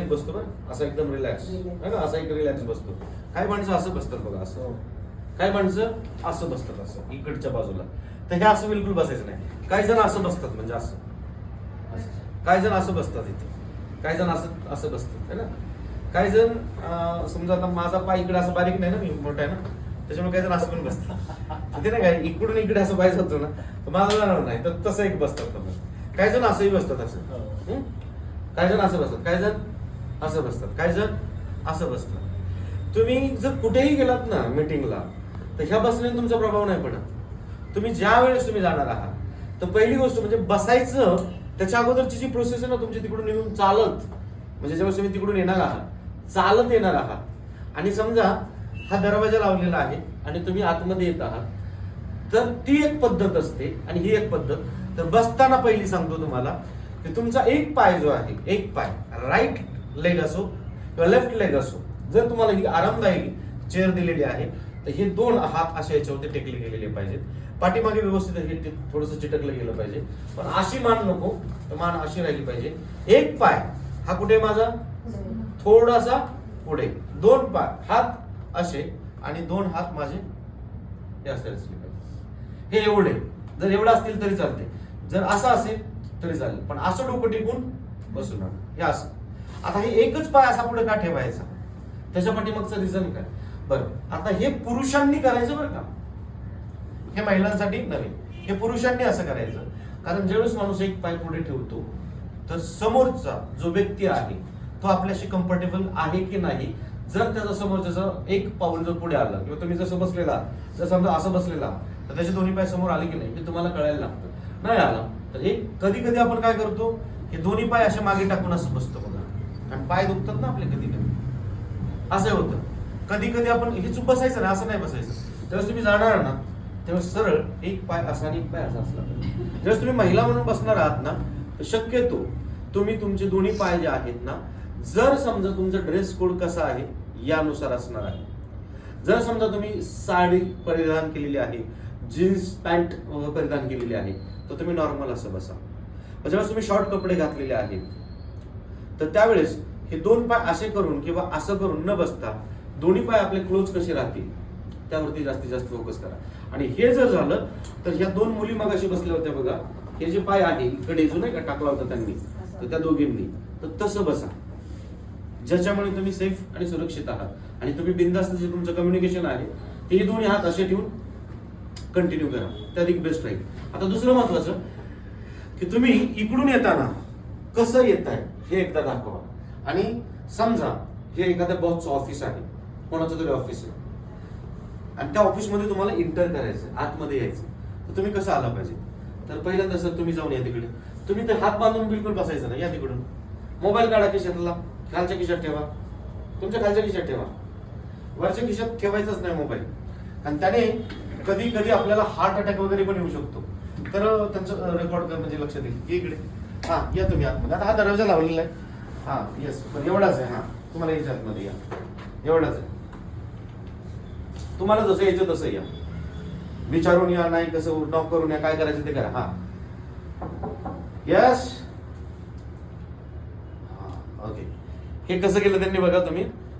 एक बसतो बरं. असा एकदम रिलॅक्स. है ना? असा एक रिलॅक्स बसतो. काही माणसं असं बसतात बघा असं. काही माणसं असं बसतात असं इकडच्या बाजूला. तर हे असं बिलकुल बसायचं नाही. काही जण असं बसतात म्हणजे असं. काही जण असं बसतात इथे. काही जण असं असं बसतात है ना? काही जण समजा आता माझा पाय इकडे असं बारीक नाही ना मी मोठा आहे ना? त्याच्यामुळे काही जण असं पण बसतात. ते नाही काय इकडून इकडे असं पाय जातो ना तर माझं जाणार नाही. तर तसं एक बसतात काही जण असंही बसतात असं. हं? काही जण असं बसतात. काही जण असं बसतात. काय जर असं बसतात. तुम्ही जर कुठेही गेलात ना मीटिंगला तर ह्या बसण्याने तुमचा प्रभाव नाही पडत. तुम्ही ज्या वेळेस तुम्ही जाणार आहात तर पहिली गोष्ट म्हणजे बसायचं त्याच्या अगोदरची जी प्रोसेस आहे ना तुमची तिकडून येऊन चालत म्हणजे ज्यावेळेस तुम्ही तिकडून येणार आहात चालत येणार आहात. आणि समजा हा दरवाजा लावलेला आहे आणि तुम्ही आतमध्ये येत आहात तर ती एक पद्धत असते आणि ही एक पद्धत. तर बसताना पहिली सांगतो तुम्हाला की तुमचा एक पाय जो आहे एक पाय राईट लेग असो किंवा लेफ्ट लेग असो जर तुम्हाला ही आरामदायी चेअर दिलेली आहे तर हे दोन हात अशा याच्यावरती टेकले गेलेले पाहिजेत. पाठीमागे व्यवस्थित हे थोडस चिटकलं गेलं पाहिजे. पण अशी मान नको तर मान अशी राहिली पाहिजे. एक पाय हा कुठे माझा? थोडासा पुढे. दोन पाय हात असे आणि दोन हात माझे हे असे असले पाहिजे हे एवढे. जर एवढं असतील तरी चालते. जर असं असेल तरी चालेल. पण असं डोकं टिकून बसून हे असं. आता हे एकच पाय असा पुढे का ठेवायचा? त्याच्या पाठीमागचं रिझन काय? बरं आता हे पुरुषांनी करायचं बरं का? हे महिलांसाठी नव्हे हे पुरुषांनी असं करायचं. कारण ज्यावेळेस माणूस एक पाय पुढे ठेवतो तर समोरचा जो व्यक्ती आहे तो आपल्याशी कम्फर्टेबल आहे की नाही? जर त्याचा समोरच्याचा एक पाऊल जर पुढे आलं किंवा तुम्ही जसं बसलेला जर समजा असं बसलेला तर त्याचे दोन्ही पाय समोर आले की नाही हे तुम्हाला कळायला लागतं. नाही आलं तर एक कधी कधी आपण काय करतो? हे दोन्ही पाय असे मागे टाकून असं बसतो बघा. आणि पाय दुखतात ना आपले कधी कधी. असं होतं. कधी कधी आपण हे चूक बसायचं ना असं नाही बसायचं. ज्यावेळेस तुम्ही जाणार ना त्यावेळेस सरळ एक पाय असा आणि एक पाय असा असला ज्यावेळेस तुम्ही महिला म्हणून बसणार आहात ना तर शक्यतो तुम्ही तुमचे दोन्ही पाय जे आहेत ना जर समजा तुमचा ड्रेस कोड कसा आहे यानुसार असणार आहे. जर समजा तुम्ही साडी परिधान केलेली आहे जीन्स पॅन्ट परिधान केलेली आहे तर तुम्ही नॉर्मल असं बसा. ज्यावेळेस तुम्ही शॉर्ट कपडे घातलेले आहेत तर त्यावेळेस हे दोन पाय असे करून किंवा असं करून न बसता दोन्ही पाय आपले क्लोज कसे राहतील त्यावरती जास्तीत जास्त फोकस करा. आणि हे जर झालं तर ह्या दोन मुली मग अशी बसल्या होत्या बघा. हे जे पाय आहे इकडे जो नाही का टाकला होता त्यांनी तर त्या दोघींनी. तर तसं बसा. ज्याच्यामुळे तुम्ही सेफ आणि सुरक्षित आहात. आणि तुम्ही बिंदास्त जे तुमचं कम्युनिकेशन आहे ते हे दोन्ही हात असे ठेवून कंटिन्यू करा. त्यात अधिक बेस्ट राहील आता दुसरं महत्वाचं की तुम्ही इकडून येताना कसं येत आहे हे एकदा दाखवा. आणि समजा हे एखाद्या बॉसचं ऑफिस आहे. कोणाचं तरी ऑफिस आहे. आणि त्या ऑफिसमध्ये तुम्हाला इंटर करायचं आतमध्ये यायचं तर तुम्ही कसं आला पाहिजे? तर पहिल्यांदा सर तुम्ही जाऊन या तिकडे. तुम्ही ते हात बांधून बिलकुल बसायचं ना या तिकडून. मोबाईल काढा खिशातला. खालच्या खिशात ठेवा. तुमच्या खालच्या खिशात ठेवा. वरच्या खिशात ठेवायचाच नाही मोबाईल. आणि त्याने कधी कधी आपल्याला हार्ट अटॅक वगैरे पण येऊ शकतो. तर त्यांचं रेकॉर्ड कर म्हणजे लक्षात येईल. की इकडे. हा या तुम्ही आतमध्ये. आता हा दरवाजा लावलेला आहे. हा येस पण एवढाच आहे हा. तुम्हाला याच्या आतमध्ये या. एवढाच आहे. तुम्हाला जसं यायचं तसं या. विचारून या नाही कसं नॉक करून या काय करायचं ते करा. हा. यस ओके हे कसं केलं त्यांनी बघा तुम्ही?